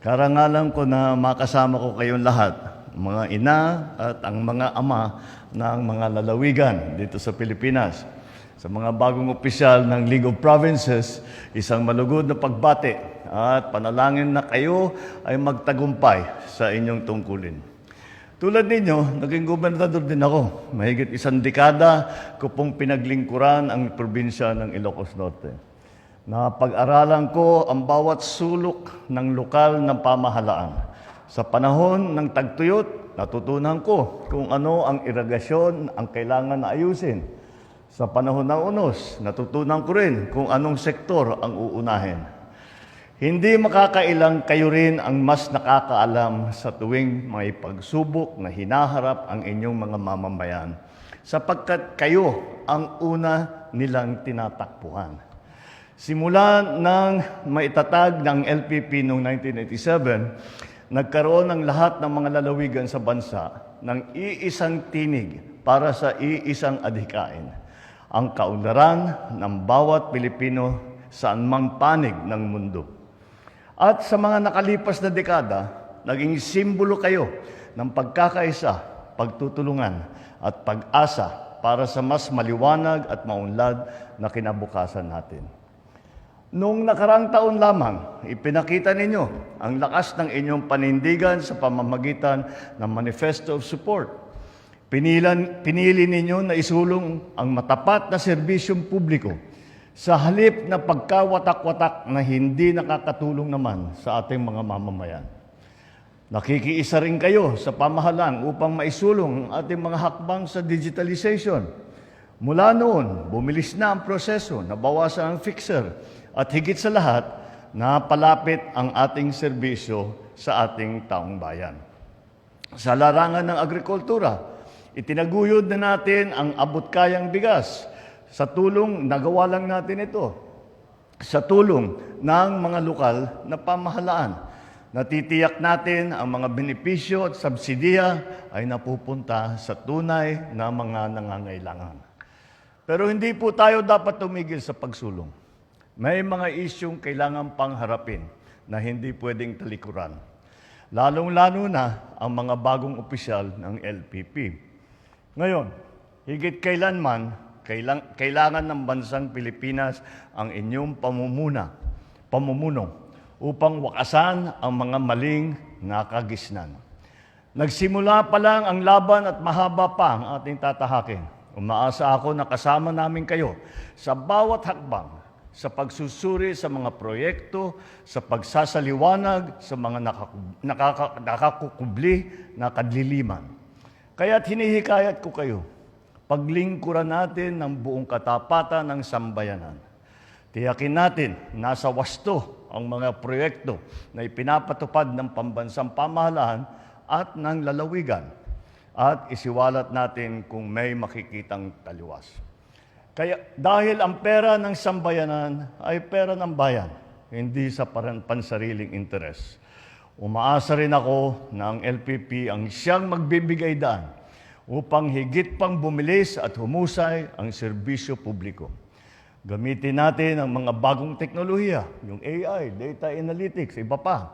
Karangalan ko na makasama ko kayong lahat, mga ina at ang mga ama ng mga lalawigan dito sa Pilipinas. Sa mga bagong opisyal ng League of Provinces, isang malugod na pagbati at panalangin na kayo ay magtagumpay sa inyong tungkulin. Tulad ninyo, naging gobernador din ako. Mahigit isang dekada ko pong pinaglingkuran ang probinsya ng Ilocos Norte. Napag-aralan ko ang bawat sulok ng lokal ng pamahalaan. Sa panahon ng tagtuyot, natutunan ko kung ano ang iragasyon ang kailangan na ayusin. Sa panahon ng unos, natutunan ko rin kung anong sektor ang uunahin. Hindi makakailang kayo rin ang mas nakakaalam sa tuwing may pagsubok na hinaharap ang inyong mga mamamayan sapagkat kayo ang una nilang tinatakbuhan. Simula ng maitatag ng LPP noong 1987, nagkaroon ng lahat ng mga lalawigan sa bansa ng iisang tinig para sa iisang adhikain. Ang kaunlaran ng bawat Pilipino sa anumang panig ng mundo. At sa mga nakalipas na dekada, naging simbolo kayo ng pagkakaisa, pagtutulungan at pag-asa para sa mas maliwanag at maunlad na kinabukasan natin. Noong nakarang taon lamang, ipinakita ninyo ang lakas ng inyong panindigan sa pamamagitan ng Manifesto of Support. Pinilan, pinili ninyo na isulong ang matapat na serbisyong publiko sa halip na pagkawatak-watak na hindi nakakatulong naman sa ating mga mamamayan. Nakikiisa rin kayo sa pamahalaan upang maisulong ang ating mga hakbang sa digitalization. Mula noon, bumilis na ang proseso, nabawasan ang fixer, at higit sa lahat, napalapit ang ating serbisyo sa ating taong bayan. Sa larangan ng agrikultura, itinaguyod na natin ang abot-kayang bigas. Sa tulong, nagawa lang natin ito. Sa tulong ng mga lokal na pamahalaan. Natitiyak natin ang mga benepisyo at subsidiya ay napupunta sa tunay na mga nangangailangan. Pero hindi po tayo dapat tumigil sa pagsulong. May mga isyong kailangan pang harapin na hindi pwedeng talikuran. Lalong-lalo na ang mga bagong opisyal ng LPP. Ngayon, higit kailanman, kailang, kailangan ng bansang Pilipinas ang inyong pamumuna, pamumuno upang wakasan ang mga maling nakagisnan. Nagsimula pa lang ang laban at mahaba pa ang ating tatahakin. Umaasa ako na kasama namin kayo sa bawat hakbang sa pagsusuri sa mga proyekto, sa pagsasaliwanag sa mga nakaka- nakakukubli na kadliliman. Kaya't hinihikayat ko kayo, paglingkuran natin ng buong katapatan ng sambayanan. Tiyakin natin, nasa wasto ang mga proyekto na ipinapatupad ng pambansang pamahalaan at ng lalawigan at isiwalat natin kung may makikitang taliwas. Kaya dahil ang pera ng sambayanan ay pera ng bayan, hindi sa pansariling interes. Umaasa rin ako na ang LPP ang siyang magbibigay daan upang higit pang bumilis at humusay ang serbisyo publiko. Gamitin natin ang mga bagong teknolohiya, yung AI, data analytics, iba pa,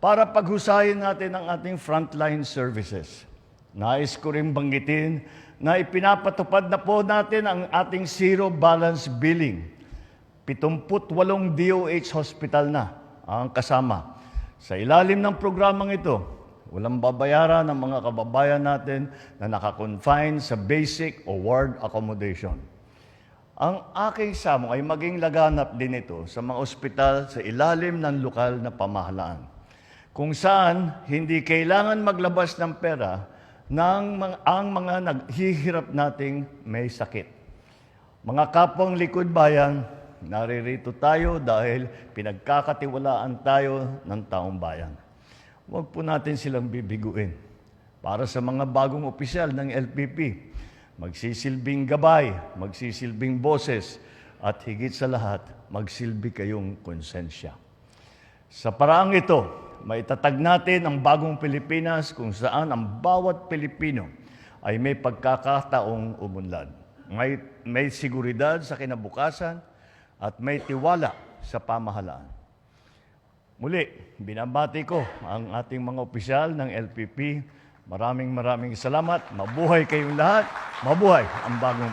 para paghusayin natin ang ating frontline services. Nais ko rin banggitin na ipinapatupad na po natin ang ating zero balance billing. 78 DOH hospital na ang kasama. Sa ilalim ng programang ito, walang babayaran ng mga kababayan natin na nakakonfine sa basic o ward accommodation. Ang aking samo ay maging laganap din ito sa mga ospital sa ilalim ng lokal na pamahalaan. Kung saan hindi kailangan maglabas ng pera ng mga, ang mga naghihirap nating may sakit. Mga kapwang likod bayan, naririto tayo dahil pinagkakatiwalaan tayo ng taong bayan. Huwag po natin silang bibiguin. Para sa mga bagong opisyal ng LPP, magsisilbing gabay, magsisilbing boses, at higit sa lahat, magsilbi kayong konsensya. Sa paraang ito, maitatag natin ang bagong Pilipinas kung saan ang bawat Pilipino ay may pagkakataong umunlad. May, may seguridad sa kinabukasan at may tiwala sa pamahalaan. Muli, binabati ko ang ating mga opisyal ng LPP. Maraming maraming salamat. Mabuhay kayong lahat. Mabuhay ang bagong